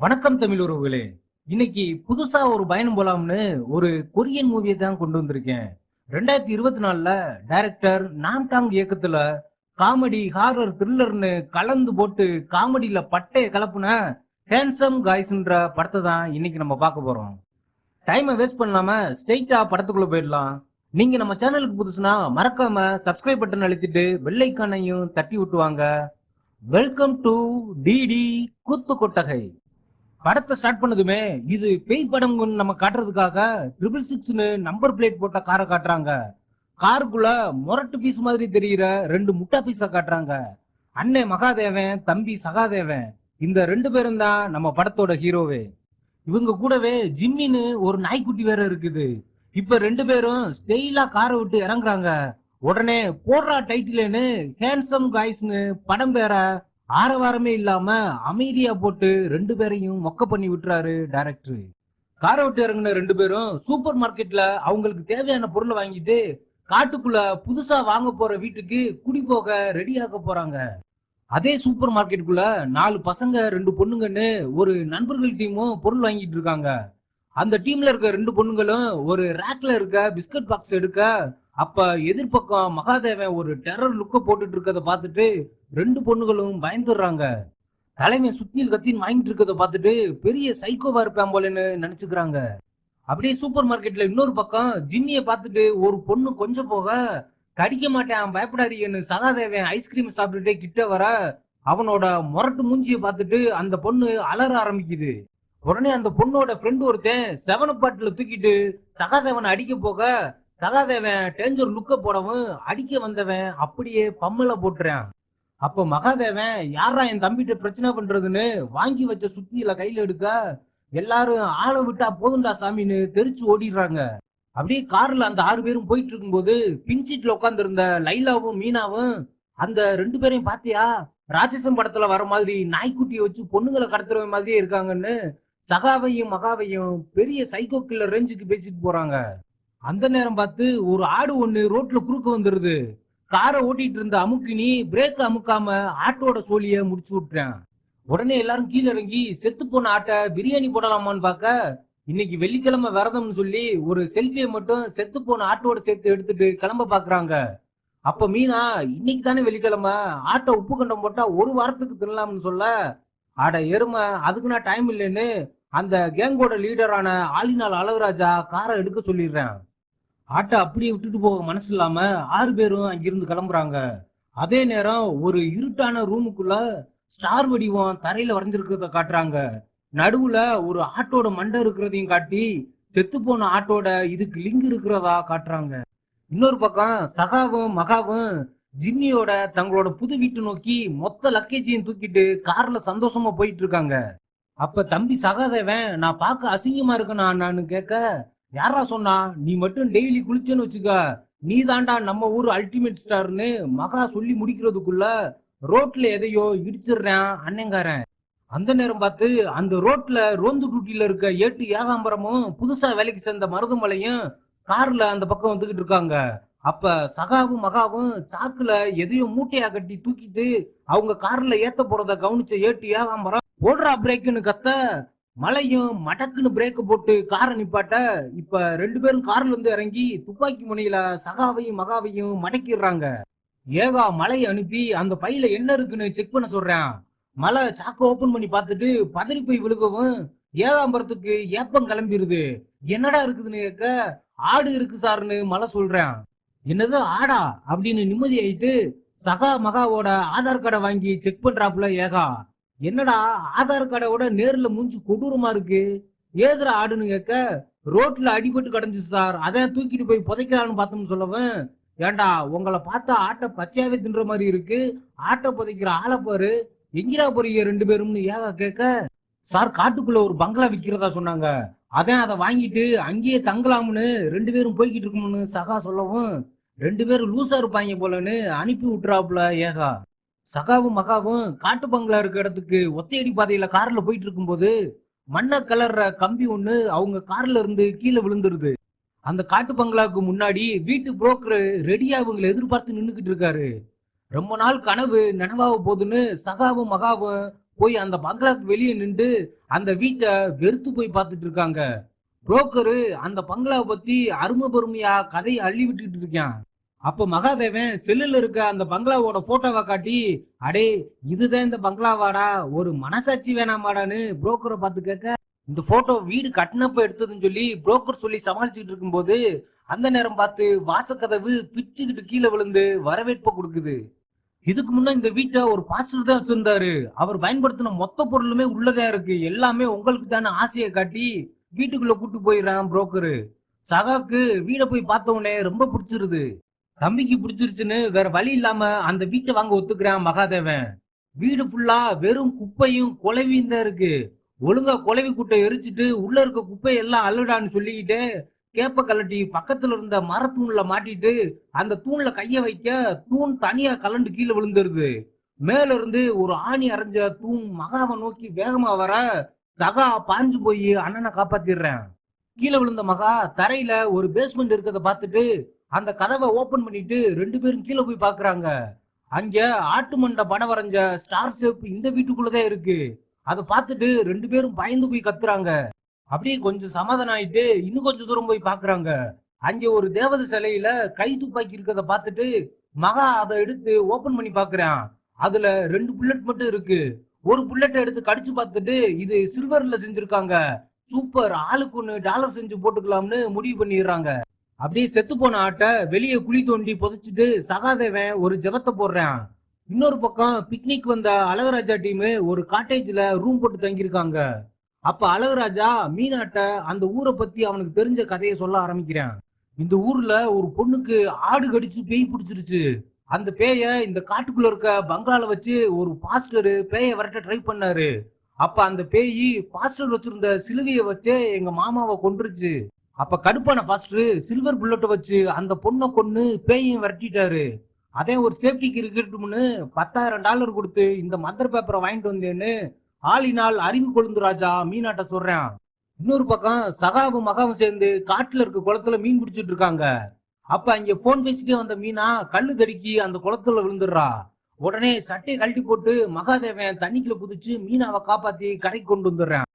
வணக்கம் தமிழ் உறவுகளே. இன்னைக்கு புதுசா ஒரு பயணம் போலாம்னு ஒரு கொரியன் மூவியை தான் கொண்டு வந்திருக்கேன். ரெண்டாயிரத்தி இருபத்தி நாலுல டைரக்டர் நாம்டாங் இயக்கத்துல காமெடி ஹாரர் த்ரில்லர்னு கலந்து போட்டு காமெடியில பட்டைய கலப்புன ஹேண்ட்ஸம் காய்ஸ்ன்ற படத்தை தான் இன்னைக்கு நம்ம பார்க்க போறோம். டைமை வேஸ்ட் பண்ணாம ஸ்ட்ரெயிட்டா படத்துக்குள்ள போயிடலாம். நீங்க நம்ம சேனலுக்கு புதுசுனா மறக்காம சப்ஸ்கிரைப் பட்டன் அழுத்திட்டு வெள்ளைக்கானையும் தட்டி விட்டுவாங்க. வெல்கம் டு டிடி குத்து கொட்டகை படத்தை ஸ்டார்ட் பண்ணதுமே இது பேய் படம் நம்ம காட்டுறதுக்காக ட்ரிபிள் சிக்ஸ்னு நம்பர் பிளேட் போட்ட காரை காட்டுறாங்க. காருக்குள்ள முரட்டு பீஸ் மாதிரி தெரியிற ரெண்டு முட்டா பீஸை காட்டுறாங்க. அண்ணே மகாதேவன் தம்பி சகாதேவன் இந்த ரெண்டு பேரும் தான் நம்ம படத்தோட ஹீரோவே இவங்க கூடவே ஜிம்மின்னு ஒரு நாய்க்குட்டி வேற இருக்குது. இப்ப ரெண்டு பேரும் ஸ்டெயிலா காரை விட்டு இறங்குறாங்க. உடனே போடுறா டைட்டில்னு ஹேண்ட்ஸம் காய்ஸ்னு படம் பேர ஆரவாரமே இல்லாம அமைதியா போட்டு ரெண்டு பேரையும் மொக்க பண்ணி விட்டுறாரு டைரக்டர் காரை விட்டு இறங்கின ரெண்டு பேரும் சூப்பர் மார்க்கெட்ல அவங்களுக்கு தேவையான பொருளை வாங்கிட்டு காட்டுக்குள்ள புதுசா வாங்க போற வீட்டுக்கு குடி போக ரெடியாக போறாங்க. அதே சூப்பர் மார்க்கெட்டுக்குள்ள நாலு பசங்க ரெண்டு பொண்ணுங்கன்னு ஒரு நண்பர்கள் டீமும் பொருள் வாங்கிட்டு இருக்காங்க. அந்த டீம்ல இருக்க ரெண்டு பொண்ணுங்களும் ஒரு ரேக்ல இருக்க பிஸ்கட் பாக்ஸ் எடுக்க அப்ப எதிர்பக்கம் மகாதேவன் ஒரு டெரர் லுக்க போட்டுட்டு இருக்கத பார்த்துட்டு ரெண்டு பொண்ணுகளும் பயந்துடுறாங்க. தலைமை சுத்தியில் கத்தின்னு வாங்கிட்டு இருக்கத பார்த்துட்டு பெரிய சைக்கோவா இருப்பேன் போலன்னு நினைச்சுக்கிறாங்க. அப்படியே சூப்பர் மார்க்கெட்ல இன்னொரு பக்கம் ஜின்னிய பார்த்துட்டு ஒரு பொண்ணு கொஞ்சம் போக கடிக்க மாட்டேன் பயப்படாதீங்கன்னு சகாதேவன் ஐஸ்கிரீம் சாப்பிட்டுட்டே கிட்ட வர. அவனோட முரட்டு மூஞ்சியை பார்த்துட்டு அந்த பொண்ணு அலற ஆரம்பிக்குது. உடனே அந்த பொண்ணோட ஃப்ரெண்டு ஒருத்தன் செவன பாட்டில் தூக்கிட்டு சகாதேவனை அடிக்க போக சகாதேவன் டேஞ்சர் லுக்க போடவும் அடிக்க வந்தவன் அப்படியே பம்மல போட்டுறான். அப்ப மகாதேவன் யாரா என் தம்பிகிட்ட பிரச்சனை பண்றதுன்னு வாங்கி வச்ச சுத்தியில கையில எடுக்க எல்லாரும் ஆளை விட்டா போதும்டா சாமின்னு தெரிச்சு ஓடிடுறாங்க. அப்படியே கார்ல அந்த ஆறு பேரும் போயிட்டு இருக்கும்போது பின் சீட்ல உட்கார்ந்து இருந்த லைலாவும் மீனாவும் அந்த ரெண்டு பேரையும் பாத்தியா? ராட்சசம் படத்துல வர மாதிரி நாய்க்குட்டியை வச்சு பொண்ணுங்களை கடத்துற மாதிரியே இருக்காங்கன்னு சகாவையும் மகாவையும் பெரிய சைக்கோ கில்லர் ரேஞ்சுக்கு பேசிட்டு போறாங்க. அந்த நேரம் பார்த்து ஒரு ஆடு ஒண்ணு ரோட்ல குறுக்க வந்துருது. காரை ஓட்டிட்டு இருந்த அமுக்கினி பிரேக் அமுக்காம ஆட்டோட சோழிய முடிச்சு விட்டுறேன் உடனே எல்லாரும் கீழே இறங்கி செத்து போன ஆட்டை பிரியாணி போடலாமான்னு பார்க்க இன்னைக்கு வெள்ளிக்கிழமை விரதம்னு சொல்லி ஒரு செல்ஃபியை மட்டும் செத்து போன ஆட்டோட சேர்த்து எடுத்துட்டு கிளம்ப பாக்குறாங்க. அப்ப மீனா இன்னைக்கு தானே வெள்ளிக்கிழமை ஆட்டோ உப்பு கண்டம் போட்டா ஒரு வாரத்துக்கு தின்னலாம்னு சொல்ல அட எருமை அதுக்கு நான் டைம் இல்லைன்னு அந்த கேங்கோட லீடரான ஆலினால் அழகுராஜா காரை எடுக்க சொல்லிடுறேன். ஆட்டை அப்படியே விட்டுட்டு போக மனசு இல்லாம ஆறு பேரும் அங்கிருந்து கிளம்புறாங்க. அதே நேரம் ஒரு இருட்டான ரூமுக்குள்ள ஸ்டார் வடிவம் தரையில வரைஞ்சிருக்கிறத காட்டுறாங்க. நடுவுல ஒரு ஆட்டோட மண்டை இருக்கிறதையும் காட்டி செத்து போன ஆட்டோட இதுக்கு லிங்க் இருக்கிறதா காட்டுறாங்க. இன்னொரு பக்கம் சகாவும் மகாவும் ஜிம்மியோட தங்களோட புது வீட்டை நோக்கி மொத்த லக்கேஜையும் தூக்கிட்டு கார்ல சந்தோஷமா போயிட்டு இருக்காங்க. அப்ப தம்பி சகாதேவன் நான் பார்க்க அசிங்கமா இருக்கேனா நான் கேட்க யாரா சொன்னா? நீ மட்டும் டெய்லி குளிச்சேன்னு வச்சுக்க. நீ தாண்டா நம்ம ஊர் அல்டிமேட் ஸ்டார்னு மகா சொல்லி முடிக்கிறதுக்குள்ள ரோட்ல எதையோ இடிச்சிடுறேன் அண்ணங்காரன். அந்த நேரம் பார்த்து அந்த ரோட்ல ரோந்து டூட்டில இருக்க ஏட்டு ஏகாம்பரமும் புதுசா வேலைக்கு சேர்ந்த மருதுமலையும் கார்ல அந்த பக்கம் வந்துகிட்டு இருக்காங்க. அப்ப சகாவும் மகாவும் சாக்குல எதையும் மூட்டையா கட்டி தூக்கிட்டு அவங்க கார்ல ஏத்த போறத கவனிச்ச ஏட்டு ஏகாம்பரம் ஓடுறா பிரேக்குன்னு கத்த மலையும் மடக்குன்னு பிரேக் போட்டு காரை நிப்பாட்ட இப்ப ரெண்டு பேரும் கார்ல இருந்து இறங்கி துப்பாக்கி முனையில சகாவையும் மகாவையும் மடக்கிடுறாங்க. ஏகா மலையை அனுப்பி அந்த பையில என்ன இருக்குன்னு செக் பண்ண சொல்றேன். மலை சாக்க ஓபன் பண்ணி பார்த்துட்டு பதறி போய் விழுகவும் ஏகாம்பரத்துக்கு ஏப்பம் கிளம்பிடுது என்னடா இருக்குதுன்னு கேட்க ஆடு இருக்கு சார்னு மலை சொல்றேன். என்னது ஆடா? அப்படின்னு நிம்மதி ஆயிட்டு சகா மகாவோட ஆதார் கார்டை வாங்கி செக் பண்றாப்புல ஏகா. என்னடா ஆதார் கார்டோட நேர்ல மூஞ்சி கொடூரமா இருக்கு? ஏதுற ஆடுன்னு கேட்க ரோட்ல அடிபட்டு கிடந்துச்சு சார். அதை தூக்கிட்டு போய் புதைக்கலான்னு பார்த்தோம்னு சொல்லவும் ஏன்டா உங்களை பார்த்தா ஆட்டை பச்சையாவே தின்ற மாதிரி இருக்கு? ஆட்டை புதைக்கிற ஆளை பாரு. எங்கிரா போறீங்க ரெண்டு பேரும்னு ஏகா கேட்க. சார் காட்டுக்குள்ள ஒரு பங்களா விற்கிறதா சொன்னாங்க. அதான் அதை வாங்கிட்டு அங்கேயே தங்கலாம்னு ரெண்டு பேரும் போய்கிட்டு இருக்கோம்னு சகா சொல்லவும் ரெண்டு பேரும் லூசா இருப்பாங்க போலன்னு அனுப்பி விட்டுறாப்புல ஏகா. சகாவும் மகாவும் காட்டு பங்களா இருக்க இடத்துக்கு ஒத்தையடி பாதையில கார்ல போயிட்டு இருக்கும்போது மண்ணை கலர்ற கம்பி ஒண்ணு அவங்க கார்ல இருந்து கீழே விழுந்துருது. அந்த காட்டு பங்களாவுக்கு முன்னாடி வீட்டு புரோக்கர் ரெடியா இவங்களை எதிர்பார்த்து நின்னுக்கிட்டு இருக்காரு. ரொம்ப நாள் கனவு நனவாக போகுதுன்னு சகாவும் மகாவும் போய் அந்த பங்களாவுக்கு வெளியே நின்று அந்த வீட்டை வெறுத்து போய் பார்த்துட்டு இருக்காங்க. புரோக்கரு அந்த பங்களாவை பத்தி அருமை பெருமையா கதையை அள்ளி விட்டுட்டு இருக்கான். அப்ப மகாதேவன் செல்லுல இருக்க அந்த பங்களாவோட போட்டோவை காட்டி அடே இதுதான் இந்த பங்களாவாடா ஒரு மனசாட்சி வேணாமாடான்னு புரோக்கரை பார்த்து கேட்க இந்த போட்டோ வீடு கட்டினப்ப எடுத்ததுன்னு சொல்லி புரோக்கர் சொல்லி சமாளிச்சுட்டு இருக்கும்போது அந்த நேரம் பார்த்து வாசக்கதவு பிச்சுக்கிட்டு கீழே விழுந்து வரவேற்பை கொடுக்குது. இதுக்கு முன்னே இந்த வீட்டை ஒரு பாஸ்டர் தான் வச்சிருந்தாரு. அவர் பயன்படுத்தின மொத்த பொருளுமே உள்ளதா இருக்கு. எல்லாமே உங்களுக்கு தானே ஆசையை காட்டி வீட்டுக்குள்ள கூட்டு போயிடுறான் புரோக்கரு சகாக்கு வீடை போய் பார்த்த உடனே ரொம்ப பிடிச்சிருது. தம்பிக்கு பிடிச்சிருச்சுன்னு வேற வழி இல்லாம அந்த வீட்டை வாங்க ஒத்துக்கிறான் மகாதேவன். வீடு ஃபுல்லா வெறும் குப்பையும் குலவியும் தான் இருக்கு. ஒழுங்கா குலவி குட்டை எரிச்சிட்டு உள்ள இருக்க குப்பையெல்லாம் அல்லடான்னு அள்ளுடான்னு சொல்லிக்கிட்டு கேப்ப கலட்டி பக்கத்துல இருந்த மரத்தூண்ல மாட்டிட்டு அந்த தூண்ல கைய வைக்க தூண் தனியா கலண்டு கீழே விழுந்துருது. மேல இருந்து ஒரு ஆணி அரைஞ்ச தூண் மகாவை நோக்கி வேகமா வர சகா பாஞ்சு போய் அண்ணனை காப்பாத்திடுறேன். கீழே விழுந்த மகா தரையில ஒரு பேஸ்மெண்ட் இருக்கிறத பார்த்துட்டு அந்த கதவை ஓபன் பண்ணிட்டு ரெண்டு பேரும் கீழே போய் பாக்குறாங்க அங்க ஆட்டு மண்ட படம் வரைஞ்ச ஸ்டார் ஷேப் இந்த வீட்டுக்குள்ளதான் இருக்கு. அதை பார்த்துட்டு ரெண்டு பேரும் பயந்து போய் கத்துறாங்க. அப்படியே கொஞ்சம் சமாதானம் ஆயிட்டு இன்னும் கொஞ்சம் தூரம் போய் பாக்குறாங்க அங்க ஒரு தேவதை சிலையில கை துப்பாக்கி இருக்கிறத பார்த்துட்டு மகா அதை எடுத்து ஓபன் பண்ணி பாக்குறான் அதுல ரெண்டு புல்லட் மட்டும் இருக்கு. ஒரு புல்லட்டை எடுத்து கடிச்சு பார்த்துட்டு இது சில்வர்ல செஞ்சிருக்காங்க. சூப்பர் ஆளுக்கு ஒன்று டாலர் செஞ்சு போட்டுக்கலாம்னு முடிவு பண்ணிடுறாங்க. அப்படியே செத்து போன ஆட்டை வெளியே குழி தோண்டி புதைச்சிட்டு சகாதேவன் ஒரு ஜெபத்தை போடுறான். இன்னொரு பக்கம் பிக்னிக் வந்த அழகராஜா டீமு ஒரு காட்டேஜ்ல ரூம் போட்டு தங்கியிருக்காங்க. அப்ப அழகராஜா மீனாட்ட அந்த ஊரை பத்தி அவனுக்கு தெரிஞ்ச கதையை சொல்ல ஆரம்பிக்கிறான். இந்த ஊர்ல ஒரு பொண்ணுக்கு ஆடு கடிச்சு பேய் பிடிச்சிருச்சு. அந்த பேய இந்த காட்டுக்குள்ள இருக்க பங்களால வச்சு ஒரு பாஸ்டரு பேய விரட்ட ட்ரை பண்ணாரு. அப்ப அந்த பேய் பாஸ்டர் வச்சிருந்த சிலுவையை வச்சே எங்க மாமாவை கொன்றுச்சு. அப்ப கடுப்பான ஃபர்ஸ்ட் சில்வர் புல்லட்டை வச்சு அந்த பொண்ணை கொண்டு பேயையும் விரட்டிட்டாரு. அதே ஒரு சேஃப்டிக்கு இருக்கட்டும்னு பத்தாயிரம் டாலர் கொடுத்து இந்த மதர் பேப்பரை வாங்கிட்டு வந்தேன்னு ஆளினால் அறிவு கொழுந்து ராஜா மீனாட்ட சொல்றேன். இன்னொரு பக்கம் சகாவும் மகாவும் சேர்ந்து காட்டுல இருக்க குளத்துல மீன் பிடிச்சிட்டு இருக்காங்க. அப்ப அங்க போன் பேசிட்டே வந்த மீனா கல்லு தடுக்கி அந்த குளத்துல விழுந்துடுறா. உடனே சட்டையை கழட்டி போட்டு மகாதேவன் தண்ணிக்குள்ள குதிச்சு மீனாவை காப்பாத்தி கரைக்கு கொண்டு வந்துடுறான்.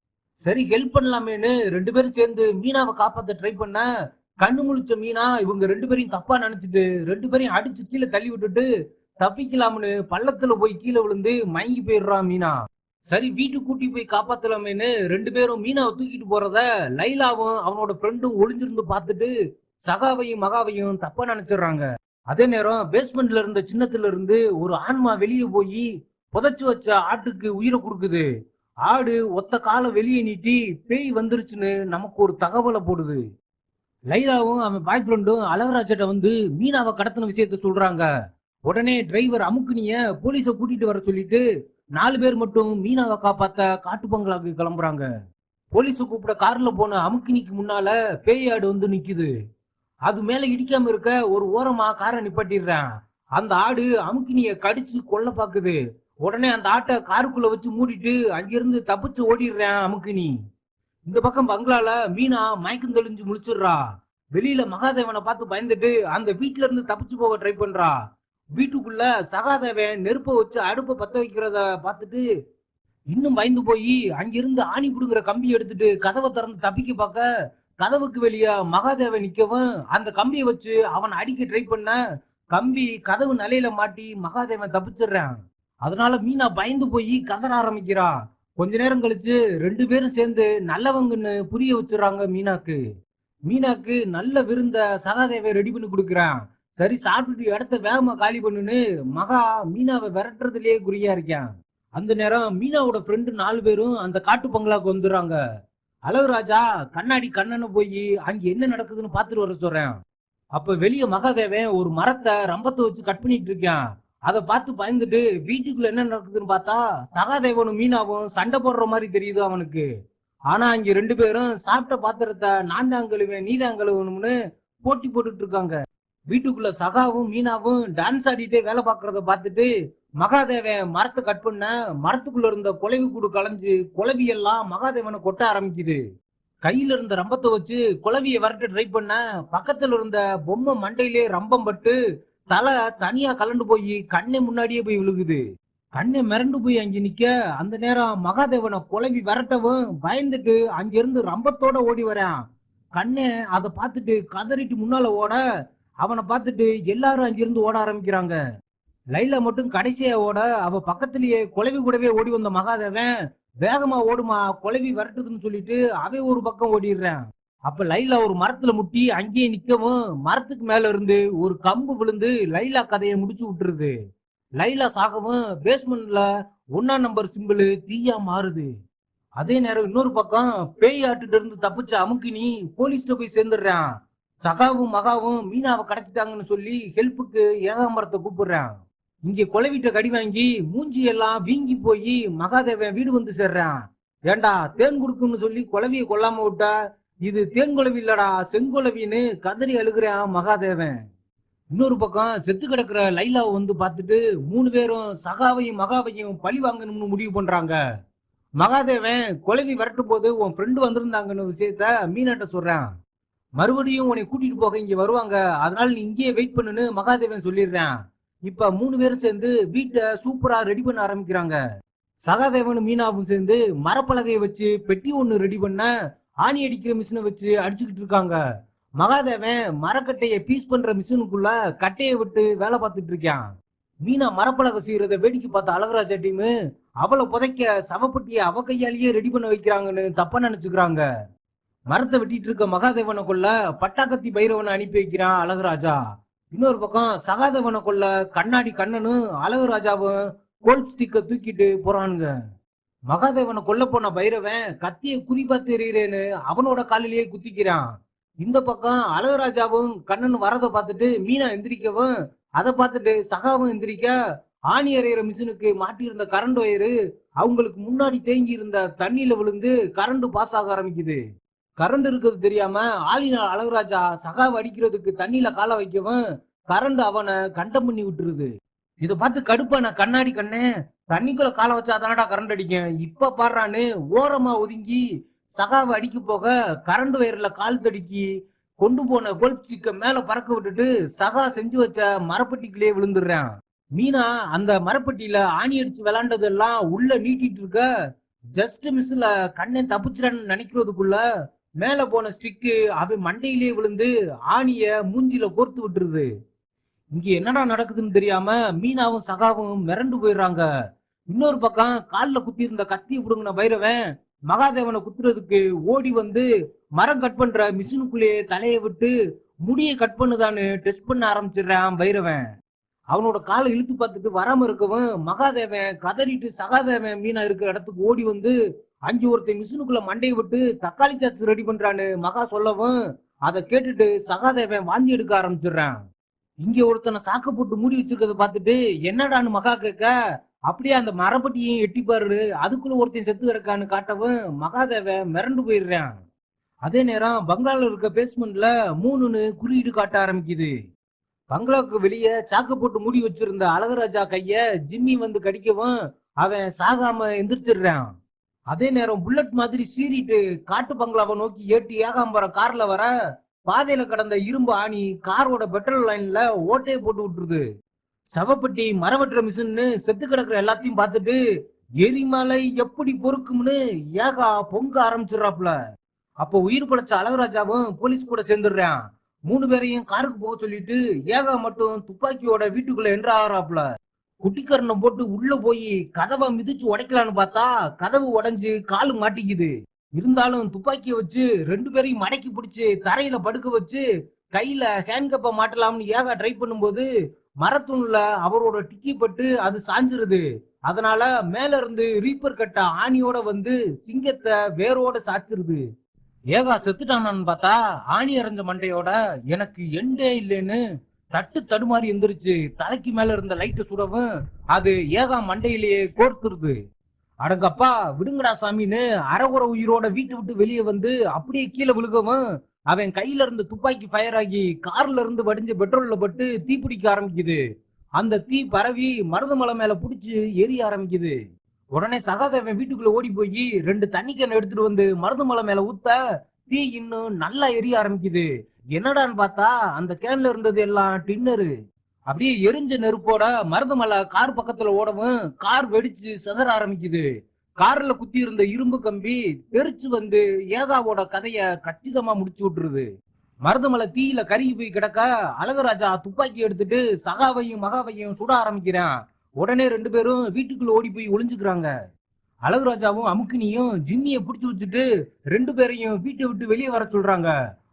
சரி ஹெல்ப் பண்ணலாமேன்னு ரெண்டு பேரும் சேர்ந்து மீனாவை காப்பாத்த ட்ரை பண்ண கண்ணு முழிச்ச மீனா இவங்க ரெண்டு பேரையும் தப்பா நினைச்சிட்டு ரெண்டு பேரையும் அடிச்சு கீழே தள்ளி விட்டுட்டு தப்பிக்கலாம்னு பள்ளத்துல போய் கீழே விழுந்து மயங்கி போயிடுறான் மீனா. சரி வீட்டுக்கு கூட்டி போய் காப்பாத்தலாமேன்னு ரெண்டு பேரும் மீனாவை தூக்கிட்டு போறத லைலாவும் அவனோட ஃப்ரெண்டும் ஒளிஞ்சிருந்து பார்த்துட்டு சகாவையும் மகாவையும் தப்பா நினைச்சிடுறாங்க. அதே நேரம் பேஸ்மெண்ட்ல இருந்த சின்னத்துல இருந்து ஒரு ஆன்மா வெளியே போய் புதைச்சு வச்ச ஆட்டுக்கு உயிரை கொடுக்குது. ஆடு ஒத்த காலை வெளியே நீட்டி பேய் வந்துருச்சுன்னு நமக்கு ஒரு தகவலை போடுது. லைலாவும் அவன் பாய் ஃப்ரெண்டும் அழகராஜட்ட வந்து மீனாவை கடத்தின விஷயத்த சொல்றாங்க. உடனே டிரைவர் அமுக்குனிய போலீஸ கூட்டிட்டு வர சொல்லிட்டு நாலு பேர் மட்டும் மீனாவை காப்பாத்த காட்டு பங்களாக்கு கிளம்புறாங்க. போலீஸ கூப்பிட கார்ல போன அமுக்கினிக்கு முன்னால பேயாடு வந்து நிக்குது. அது மேல இடிக்காம இருக்க ஒரு ஓரமா காரை நிப்பாட்டிடுறேன். அந்த ஆடு அமுக்கினிய கடிச்சு கொல்ல பாக்குது. உடனே அந்த ஆட்டை காருக்குள்ள வச்சு மூடிட்டு அங்கிருந்து தப்பிச்சு ஓடிடுறான் அமுக்கினி இந்த பக்கம் பங்களால மீனா மயக்கம் தெளிஞ்சு முழிச்சிடுறா. வெளியில மகாதேவனை பார்த்து பயந்துட்டு அந்த வீட்டுல இருந்து தப்பிச்சு போக ட்ரை பண்றா. வீட்டுக்குள்ள சகாதேவன் நெருப்பை வச்சு அடுப்பை பத்த வைக்கிறத பார்த்துட்டு இன்னும் பயந்து போய் அங்கிருந்து ஆணி பிடுங்குற கம்பி எடுத்துட்டு கதவை திறந்து தப்பிக்க பார்க்க கதவுக்கு வெளியே மகாதேவன் நிற்கவும் அந்த கம்பியை வச்சு அவன் அடிக்க ட்ரை பண்ண கம்பி கதவு நிலையில மாட்டி மகாதேவன் தப்பிச்சிடுறான். அதனால மீனா பயந்து போய் கதற ஆரம்பிக்கிறா. கொஞ்ச நேரம் கழிச்சு ரெண்டு பேரும் சேர்ந்து நல்லவங்கன்னு புரிய வச்சிடறாங்க மீனாக்கு. மீனாக்கு நல்ல விருந்த சகாதேவை ரெடி பண்ணி கொடுக்குறான். சரி சாப்பிட்டுட்டு இடத்த வேகமா காலி பண்ணுன்னு மகா மீனாவை விரட்டுறதுலயே குறியா இருக்கான் அந்த நேரம் மீனாவோட ஃப்ரெண்டு நாலு பேரும் அந்த காட்டு பங்களாக்கு வந்துடுறாங்க. அழகுராஜா கண்ணாடி கண்ணனை போய் அங்க என்ன நடக்குதுன்னு பாத்துட்டு வர சொல்றேன். அப்ப வெளியே மகாதேவன் ஒரு மரத்தை ரம்பத்தை வச்சு கட் பண்ணிட்டு இருக்கான் அதை பார்த்து பயந்துட்டு வீட்டுக்குள்ள என்ன நடக்குதுன்னு பார்த்தா சகாதேவனும் மீனாவும் சண்டை போடுற மாதிரி தெரியுது அவனுக்கு. ஆனா இங்க ரெண்டு பேரும் சாப்பிட்ட பாத்திரத்தை நான் தான் கழுவேன் நீ தான் கழுவணும்னு போட்டி போட்டுட்டு இருக்காங்க. வீட்டுக்குள்ள சகாவும் மீனாவும் டான்ஸ் ஆடிட்டே வேலை பார்க்கறத பார்த்துட்டு மகாதேவன் மரத்தை கட் பண்ண மரத்துக்குள்ள இருந்த குலவி கூடு களைஞ்சு குலவி எல்லாம் மகாதேவனை கொட்ட ஆரம்பிக்குது. கையில இருந்த ரம்பத்தை வச்சு குலவியை வரட்டு ட்ரை பண்ண பக்கத்துல இருந்த பொம்மை மண்டையிலே ரம்பம் பட்டு தலை தனியா கலண்டு போய் கண்ணை முன்னாடியே போய் விழுகுது. கண்ணை மிரண்டு போய் அங்க நிக்க. அந்த நேரம் மகாதேவனை குழவி விரட்டவும் பயந்துட்டு அங்கிருந்து ரம்பத்தோட ஓடி வரான். கண்ணே அதை பார்த்துட்டு கதறிட்டு முன்னால ஓட. அவனை பார்த்துட்டு எல்லாரும் அங்கிருந்து ஓட ஆரம்பிக்கிறாங்க. லைலா மட்டும் கடைசியா ஓட. அவ பக்கத்திலேயே குழவி கூடவே ஓடி வந்த மகாதேவன் வேகமா ஓடுமா குழவி விரட்டுதுன்னு சொல்லிட்டு அவன் ஒரு பக்கம் ஓடிடுறான். அப்ப லைலா ஒரு மரத்துல முட்டி அங்கேயே நிக்கவும் மரத்துக்கு மேல இருந்து ஒரு கம்பு விழுந்து லைலா கதையை முடிச்சு விட்டுருது. லைலா சாகவும் பேஸ்மெண்ட்ல ஒன்னா நம்பர் சிம்பிள் தீயா மாறுது. அதே நேரம் இன்னொரு பக்கம் பேய் ஆட்டுட்டு இருந்து தப்பிச்ச அமுக்கினி போலீஸ்ட போய் சேர்ந்துடுறான். சகாவும் மகாவும் மீனாவை கடத்திட்டாங்கன்னு சொல்லி ஹெல்ப்புக்கு ஏகாம்பரத்தை கூப்பிடுறான். இங்க கொலவிட்ட கடி வாங்கி மூஞ்சி எல்லாம் வீங்கி போய் மகாதேவன் வீடு வந்து சேர்றான். ஏண்டா தேன் கொடுக்குன்னு சொல்லி குலவியை கொல்லாம விட்டா இது தேன் குலவி இல்லடா செங்குலவின்னு கதறி அழுகிறான் மகாதேவன். இன்னொரு பக்கம் செத்து கிடக்குற லைலாவை வந்து பார்த்துட்டு மூணு பேரும் சகாவையும் மகாவையும் பழி வாங்கணும்னு முடிவு பண்றாங்க. மகாதேவன் குலவி விரட்டும் போது உன் ஃப்ரெண்டு வந்திருந்தாங்கன்னு விஷயத்த மீனாட்ட சொல்றேன். மறுபடியும் உன்னை கூட்டிட்டு போக இங்க வருவாங்க. அதனால நீ இங்கேயே வெயிட் பண்ணுன்னு மகாதேவன் சொல்லிடுறேன். இப்ப மூணு பேரும் சேர்ந்து வீட்டை சூப்பரா ரெடி பண்ண ஆரம்பிக்கிறாங்க. சகாதேவனும் மீனாவும் சேர்ந்து மரப்பலகையை வச்சு பெட்டி ஒன்று ரெடி பண்ண ஆணி அடிக்கிற மிஷினை வச்சு அடிச்சுக்கிட்டு இருக்காங்க. மகாதேவன் மரக்கட்டையை பீஸ் பண்ற மிஷினுக்குள்ள கட்டையை விட்டு வேலை பார்த்துட்டு இருக்கான். மீனா மரப்பலகை செய்யறத வேடிக்கை பார்த்த அழகராஜா டீம் அவளை புதைக்க சவப்பட்டிய அவ கையாலேயே ரெடி பண்ண வைக்கிறாங்கன்னு தப்பா நினைச்சுக்கிறாங்க. மரத்தை வெட்டிட்டு இருக்க மகாதேவனை கொல்ல பட்டாக்கத்தி பைரவனை அனுப்பி வைக்கிறான் அழகராஜா. இன்னொரு பக்கம் சகாதேவனை கொல்ல கண்ணாடி கண்ணனும் அழகராஜாவும் கோல்ப் ஸ்டிக்கை தூக்கிட்டு போறானுங்க. மகாதேவனை கொல்ல போன பைரவன் கத்தியை குறிப்பா தெரியுறேன்னு அவனோட காலிலேயே குத்திக்கிறான். இந்த பக்கம் அழகராஜாவும் கண்ணன் வரதை பார்த்துட்டு மீனா எந்திரிக்கவும் அதை பார்த்துட்டு சகாவும் எந்திரிக்க ஆணி அறையிற மிஷினுக்கு மாட்டியிருந்த கரண்ட் ஒயரு அவங்களுக்கு முன்னாடி தேங்கி இருந்த தண்ணியில விழுந்து கரண்ட் பாஸ் ஆக ஆரம்பிக்குது. கரண்ட் இருக்கிறது தெரியாம ஆளினால் அழகராஜா சகாவை அடிக்கிறதுக்கு தண்ணியில கால வைக்கவும் கரண்ட் அவனை கண்டம் பண்ணி விட்டுருது. இதை பார்த்து கடுப்பான கண்ணாடி கண்ணே தண்ணிக்குள்ள காலை வச்சா தானடா கரண்ட் அடிக்கும்? இப்ப பாடுறான்னு ஓரமா ஒதுங்கி சகாவை அடிக்க போக கரண்ட் வயர்ல கால் தடுக்கி கொண்டு போன கோல்ப் ஸ்டிக்க மேல பறக்க விட்டுட்டு சகா செஞ்சு வச்ச மரப்பட்டிக்குள்ளேயே விழுந்துடுறான். மீனா அந்த மரப்பட்டியில ஆணி அடிச்சு விளாண்டதெல்லாம் உள்ள நீட்டிட்டு இருக்க ஜஸ்ட் மிஸ்ல கண்ணை தப்பிச்சிடன்னு நினைக்கிறதுக்குள்ள மேல போன ஸ்டிக்கு அவன் மண்டையிலேயே விழுந்து ஆணிய மூஞ்சில கோர்த்து விட்டுருது. இங்க என்னடா நடக்குதுன்னு தெரியாம மீனாவும் சகாவும் மிரண்டு போயிடுறாங்க. இன்னொரு பக்கம் கால்ல குத்தி இருந்த கத்தியை விடுங்கின பைரவன் மகாதேவனை குத்துறதுக்கு ஓடி வந்து மரம் கட் பண்ற மிஷினுக்குள்ளேயே தலையை விட்டு முடியை கட் பண்ணுதான்னு டெஸ்ட் பண்ண ஆரம்பிச்சிடுறான் பைரவன். அவனோட காலை இழுத்து பார்த்துட்டு வராம இருக்கவன் மகாதேவன் கதறிட்டு சகாதேவன் மீனா இருக்கிற இடத்துக்கு ஓடி வந்து அஞ்சு ஒருத்தன் மிஷினுக்குள்ள மண்டையை விட்டு தக்காளி சாஸ் ரெடி பண்றான்னு மகா சொல்லவும் அதை கேட்டுட்டு சகாதேவன் வாந்தி எடுக்க ஆரம்பிச்சிடுறான். இங்க ஒருத்தனை சாக்க போட்டு மூடி வச்சிருக்கத பார்த்துட்டு என்னடான்னு மகா கேட்க அப்படியே அந்த மரப்பட்டியையும் எட்டி பாரு. அதுக்குள்ள ஒருத்தன் செத்து கிடக்கான்னு காட்டவும் மகாதேவ மிரண்டு போயிடுறான். அதே நேரம் பங்களால இருக்க பேஸ்மெண்ட்ல மூணுன்னு குறியீடு காட்ட ஆரம்பிக்குது. பங்களாவுக்கு வெளியே சாக்கு போட்டு மூடி வச்சிருந்த அழகராஜா கைய ஜிம்மி வந்து கடிக்கவும் அவன் சாகாம எந்திரிச்சிடுறான். அதே நேரம் புல்லட் மாதிரி சீறிட்டு காட்டு பங்களாவை நோக்கி ஏட்டி ஏகாம்பரம் கார்ல வர பாதையில கடந்த இரும்பு ஆணி காரோட பெட்ரோல் லைன்ல ஓட்டையை போட்டு விட்டுருது. சவப்பட்டி மரவற்ற மிஷின்னு செத்து கிடக்குற எல்லாத்தையும் பார்த்துட்டு எரிமலை எப்படி பொறுக்கும்னு ஏகா பொங்க ஆரம்பிச்சிடுறாப்புல. அப்போ உயிர் படைச்ச அழகராஜாவும் போலீஸ் கூட சேர்ந்துடுறான். மூணு பேரையும் காருக்கு போக சொல்லிட்டு ஏகா மட்டும் துப்பாக்கியோட வீட்டுக்குள்ள என்ற ஆகிறாப்புல குட்டிக்கரனை போட்டு உள்ள போய் கதவை மிதிச்சு உடைக்கலான்னு பார்த்தா கதவு உடைஞ்சு காலு மாட்டிக்குது. இருந்தாலும் துப்பாக்கியை வச்சு ரெண்டு பேரையும் மடக்கி பிடிச்சி தரையில படுக்க வச்சு கையில ஹேண்ட் கப்பை மாட்டலாம்னு ஏகா ட்ரை பண்ணும்போது மரத்தூண்ல அவரோட டிக்கி பட்டு அது சாஞ்சிருது. அதனால மேல இருந்து ரீப்பர் கட்ட ஆணியோட வந்து சிங்கத்தை வேரோட சாச்சிருது ஏகா செத்துட்டானான்னு பார்த்தா ஆணி அரைஞ்ச மண்டையோட எனக்கு எண்டே இல்லைன்னு தட்டு தடுமாறி எந்திரிச்சு தலைக்கு மேல இருந்த லைட்டு சுடவும் அது ஏகா மண்டையிலேயே கோர்த்துருது. அடங்கப்பா விடுங்கடா சாமின்னு அறகுற உயிரோட வீட்டை விட்டு வெளியே வந்து அப்படியே கீழே விழுகவும் அவன் கையில இருந்து துப்பாக்கி ஃபயர் ஆகி கார்ல இருந்து வடிஞ்ச பெட்ரோல்ல பட்டு தீ பிடிக்க ஆரம்பிக்குது. அந்த தீ பரவி மருதமலை மேல புடிச்சு எரிய ஆரம்பிக்குது. உடனே சகாதேவன் வீட்டுக்குள்ள ஓடி போய் ரெண்டு தண்ணி கேன் எடுத்துட்டு வந்து மருதமலை மேல ஊத்த தீ இன்னும் நல்லா எரிய ஆரம்பிக்குது. என்னடான்னு பார்த்தா அந்த கேன்ல இருந்தது எல்லாம் டின்னரு. அப்படியே எரிஞ்ச நெருப்போட மருதமலை கார் பக்கத்துல ஓடவும் கார் வெடிச்சு சிதற ஆரம்பிக்குது. கார்ல குத்தி இருந்த இரும்பு கம்பி தெரிச்சு வந்து ஏகாவோட கதைய கச்சிதமா முடிச்சு விட்டுருது. மருதமலை தீயில கருகி போய் கிடக்க அழகராஜா துப்பாக்கி எடுத்துட்டு சகாவையும் மகாவையும் சுட ஆரம்பிக்கிறான். உடனே ரெண்டு பேரும் வீட்டுக்குள்ள ஓடி போய் ஒளிஞ்சுக்கிறாங்க. அழகுராஜாவும் அமுக்கினியும் ஜிம்மிய பிடிச்சு வச்சுட்டு ரெண்டு பேரையும் வீட்டை விட்டு வெளியே வர சொல்றாங்க.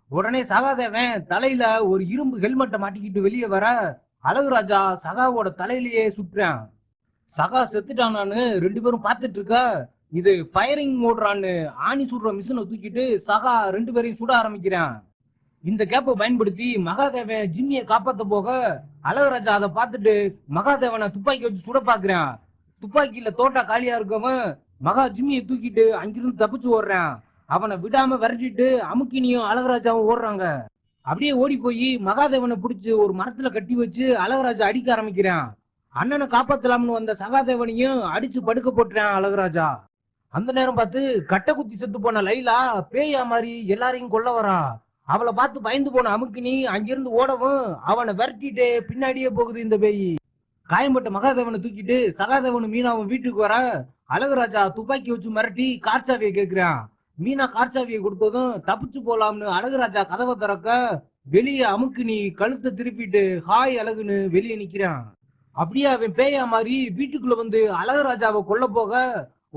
உடனே சகாதேவன் தலையில ஒரு இரும்பு ஹெல்மெட்டை மாட்டிக்கிட்டு வெளியே வர அழகுராஜா சகாவோட தலையிலேயே சுட்டுறான். சகா செத்துட்டானான்னு ரெண்டு பேரும் பார்த்துட்டு இருக்கா இது ஃபயரிங் ஓடுறான்னு ஆணி சுடுற மிஷினை தூக்கிட்டு சகா ரெண்டு பேரையும் சுட ஆரம்பிக்கிறான். இந்த கேப்பை பயன்படுத்தி மகாதேவன் ஜிம்மியை காப்பாத்த போக அழகராஜா அதை பார்த்துட்டு மகாதேவனை துப்பாக்கி வச்சு சுட பாக்குறான் துப்பாக்கியில தோட்டா காலியா இருக்கவன் மகா ஜிம்மியை தூக்கிட்டு அங்கிருந்து தப்பிச்சு ஓடுறான். அவனை விடாம விரட்டிட்டு அமுக்கினியும் அழகராஜாவும் ஓடுறாங்க. அப்படியே ஓடி போய் மகாதேவனை பிடிச்சி ஒரு மரத்துல கட்டி வச்சு அழகராஜா அடிக்க ஆரம்பிக்கிறான். அண்ணனை காப்பாத்தலாம்னு வந்த சகாதேவனையும் அடிச்சு படுக்க போட்டுறான் அழகராஜா. அந்த நேரம் பார்த்து கட்டை குத்தி செத்து போன லைலா பேயா மாதிரி எல்லாரையும் கொல்ல வரா. அவளை பார்த்து பயந்து போன அமுக்கினி அங்கிருந்து ஓடவும் அவனை விரட்டிட்டு பின்னாடியே போகுது இந்த பேய். காயம்பட்ட மகாதேவனை தூக்கிட்டு சகாதேவனும் மீனாவும் வீட்டுக்கு வர அழகுராஜா துப்பாக்கி வச்சு மிரட்டி கார்ச்சாவியை கேட்கிறான் மீனா கார்ச்சாவியை கொடுத்ததும் தப்பிச்சு போலாம்னு அழகுராஜா கதவை திறக்க வெளியே அமுக்கினி கழுத்தை திருப்பிட்டு ஹாய் அழகுன்னு வெளியே நிக்கிறான். அப்படியே அவன் பேயா மாதிரி வீட்டுக்குள்ள வந்து அழகராஜாவை கொல்ல போக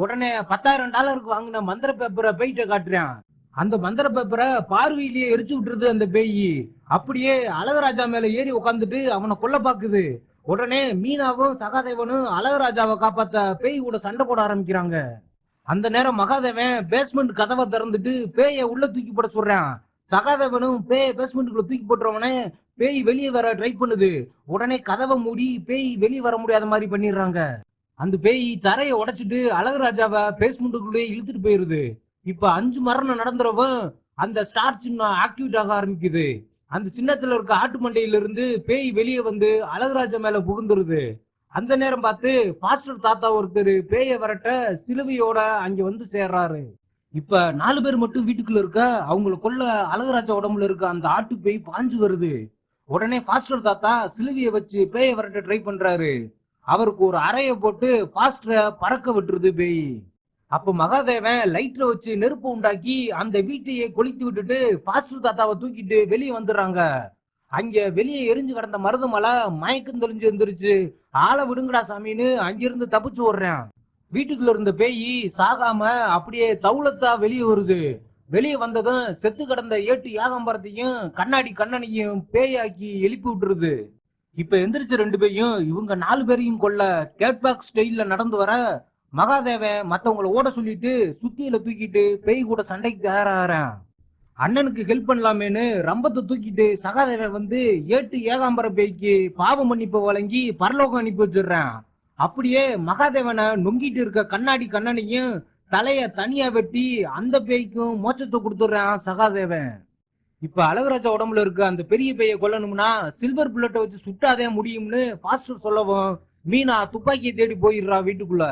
உடனே பத்தாயிரம் டாலருக்கு வாங்கின மந்திர பேப்பரை பேய்கிட்ட காட்டுறான். அந்த மந்திர பேப்பரை பார்வையிலேயே எரிச்சு விட்டுருது அந்த பேய். அப்படியே அழகராஜா மேல ஏறி உட்காந்துட்டு அவனை கொல்ல பாக்குது. உடனே மீனாவும் சகாதேவனும் அழகராஜாவை காப்பாத்த பேய் கூட சண்டை போட ஆரம்பிக்கிறாங்க. அந்த நேரம் மகாதேவன் பேஸ்மெண்ட் கதவை திறந்துட்டு பேயை உள்ள தூக்கி போட சொல்றான். சகாதேவனும் பேய பேஸ்மெண்ட்டுக்குள்ள தூக்கி போட்டுறவனே பேய் வெளியே வர ட்ரை பண்ணுது. உடனே கதவை மூடி பேய் வெளியே வர முடியாத மாதிரி பண்ணிடுறாங்க. அந்த பேய் தரையை உடைச்சிட்டு அழகுராஜாவை பேஸ்மெண்ட்டுக்குள்ளேயே இழுத்துட்டு போயிருது. இப்ப அஞ்சு மரணம் நடந்துறவன் அந்த ஸ்டார் சின்னம் ஆக்டிவேட் ஆக ஆரம்பிக்குது. அந்த சின்னத்துல இருக்க ஆட்டு மண்டையில இருந்து பேய் வெளியே வந்து அழகுராஜா மேல புகுந்துருது. அந்த நேரம் பார்த்து பாஸ்டர் தாத்தா ஒருத்தர் பேயை வரட்ட சிலுவையோட அங்க வந்து சேர்றாரு. இப்ப நாலு பேர் மட்டும் வீட்டுக்குள்ள இருக்க? அவங்கள கொல்ல அழகராஜா உடம்புல இருக்க அந்த ஆட்டு பேய் பாஞ்சு வருது. உடனே பாஸ்டர் தாத்தா சிலுவியை வச்சு பேய விரட்ட ட்ரை பண்றாரு. அவருக்கு ஒரு அறையை போட்டு பாஸ்டரை பறக்க விட்டுருது பேய். அப்ப மகாதேவன் லைட்ல வச்சு நெருப்பு உண்டாக்கி அந்த வீட்டையே கொளுத்தி விட்டுட்டு பாஸ்டர் தாத்தாவை தூக்கிட்டு வெளியே வந்துடுறாங்க. அங்க வெளியே எரிஞ்சு கிடந்த மருதமலை மயக்கம் தெளிஞ்சு வந்துருச்சு ஆளை விடுங்கடா சாமின்னு அங்கிருந்து தப்பிச்சு ஓடுறேன். வீட்டுக்குள்ள இருந்த பேய் சாகாம அப்படியே தௌலத்தா வெளியே வருது. வெளியே வந்ததும் செத்து கிடந்த ஏட்டு ஏகாம்பரத்தையும் கண்ணாடி கண்ணனையும் பேயாக்கி எழுப்பி விட்டுருது. இப்ப எந்திரிச்ச ரெண்டு பேரையும் இவங்க நாலு பேரையும் கொல்ல கேட்பாக் ஸ்டைல்ல நடந்து வர மகாதேவன் மத்தவங்கள ஓட சொல்லிட்டு சுத்தியில தூக்கிட்டு பேய் கூட சண்டைக்கு தயாராகிறேன். அண்ணனுக்கு ஹெல்ப் பண்ணலாமேன்னு ரம்பத்தை தூக்கிட்டு சகாதேவன் வந்து ஏட்டு ஏகாம்பர பேய்க்கு பாவ மன்னிப்பு வழங்கி பரலோகம் அனுப்பி வச்சிடுறேன். அப்படியே மகாதேவனை நொங்கிட்டு இருக்க கண்ணாடி கண்ணனையும் தலைய தனியா வெட்டி அந்த பேய்க்கும் மோட்சத்தை கொடுத்துடுறான் சகாதேவன். இப்ப அழகுராஜா உடம்புல இருக்க அந்த பெரிய பேயை கொல்லணும்னா சில்வர் புல்லட்டை வச்சு சுட்டாதே முடியும்னு பாஸ்டர் சொல்லவும் மீனா துப்பாக்கியை தேடி போயிடுறா வீட்டுக்குள்ள.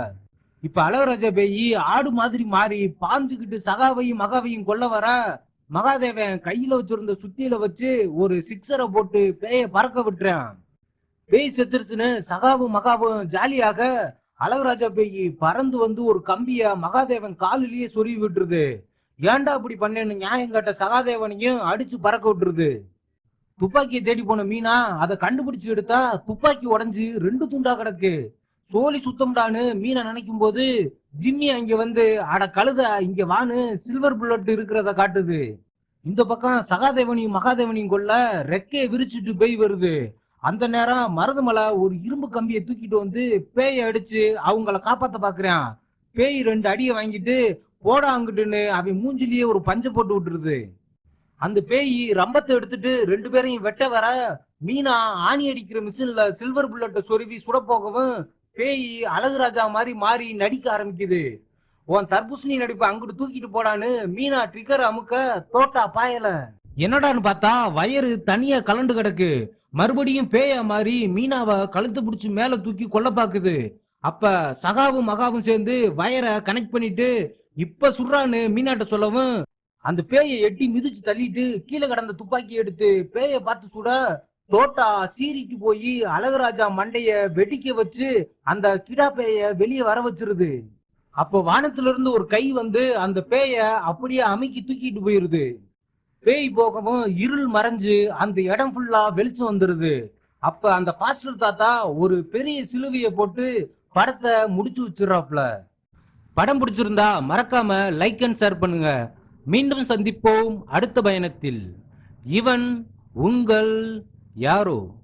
இப்ப அழகராஜா பேய் ஆடு மாதிரி மாறி பாஞ்சுக்கிட்டு சகாவையும் மகாவையும் கொல்ல வர மகாதேவன் கையில வச்சிருந்த சுத்தியில வச்சு ஒரு சிக்ஸரை போட்டு பேய பறக்க விட்டுறான். பேய் செத்துருச்சுன்னு சகாவும் மகாவும் ஜாலியாக அழகுராஜா பேய் பறந்து வந்து ஒரு கம்பிய மகாதேவன் காலிலேயே சொருவி விட்டுருது. ஏன்டா இப்படி பண்ணேன்னு நியாயம் கேட்ட சகாதேவனையும் அடிச்சு பறக்க விட்டுருது. துப்பாக்கியை தேடி போன மீனா அதை கண்டுபிடிச்சு எடுத்தா துப்பாக்கி உடஞ்சி ரெண்டு துண்டா கிடக்கு. சோலி சுத்தம்டான்னு மீனை நினைக்கும் போது ஜிம்மி அங்க வந்து அட கழுத இங்க வான்னு சில்வர் புல்லட் இருக்கிறத காட்டுது. இந்த பக்கம் சகாதேவனையும் மகாதேவனையும் கொள்ள ரெக்கையை விரிச்சிட்டு போய் வருது. அந்த நேரம் மருதுமலை ஒரு இரும்பு கம்பியை தூக்கிட்டு வந்து பேயை அடிச்சு அவங்கள காப்பாத்த பாக்குறான். பேய் ரெண்டு அடியை வாங்கிட்டு போடா அங்கிட்டுன்னு அவன் மூஞ்சிலேயே ஒரு பஞ்சை போட்டு விட்டுருது. அந்த பேய் ரம்பத்தை எடுத்துட்டு ரெண்டு பேரையும் வெட்ட வர மீனா ஆணி அடிக்கிற மிஷின்ல சில்வர் புல்லட்டை சொருவி சுட போகவும் பேய் அழகுராஜா மாதிரி மாறி நடிக்க ஆரம்பிக்குது. உன் தர்பூசணி நடிப்பு அங்கிட்டு தூக்கிட்டு போடான்னு மீனா ட்ரிகர் அமுக்க தோட்டா பாயல. என்னடான்னு பார்த்தா வயறு தனியா கலண்டு கிடக்கு. மறுபடியும் பேயா மாறி மீனாவை கழுத்து பிடிச்சி மேல தூக்கி கொல்ல பாக்குது. அப்ப சகாவும் மகாவும் சேர்ந்து வயரை கனெக்ட் பண்ணிட்டு இப்ப சுடுறான்னு மீனாட்ட சொல்லவும். அந்த பேயை எட்டி மிதிச்சு தள்ளிட்டு கீழே கிடந்த துப்பாக்கி எடுத்து பேயை பார்த்து சுட தோட்டா சீரிக்கு போய் அழகுராஜா மண்டைய வெடிக்க வச்சு அந்த கிடா பேய வெளியே வர வச்சிருது. அப்போ வானத்துல இருந்து ஒரு கை வந்து அந்த பேய அப்படியே அமுக்கி தூக்கிட்டு போயிருது. பேய் போகவும் இருள் மறைஞ்சு அந்த இடம் ஃபுல்லா வெளிச்சம் வந்துருது. அப்ப அந்த பாஸ்டர் தாத்தா ஒரு பெரிய சிலுவையை போட்டு படத்தை முடிச்சு வச்சிடறாப்ல படம் பிடிச்சிருந்தா மறக்காம லைக் அண்ட் ஷேர் பண்ணுங்க. மீண்டும் சந்திப்போம் அடுத்த பயணத்தில். இவன் உங்கள் யாரோ?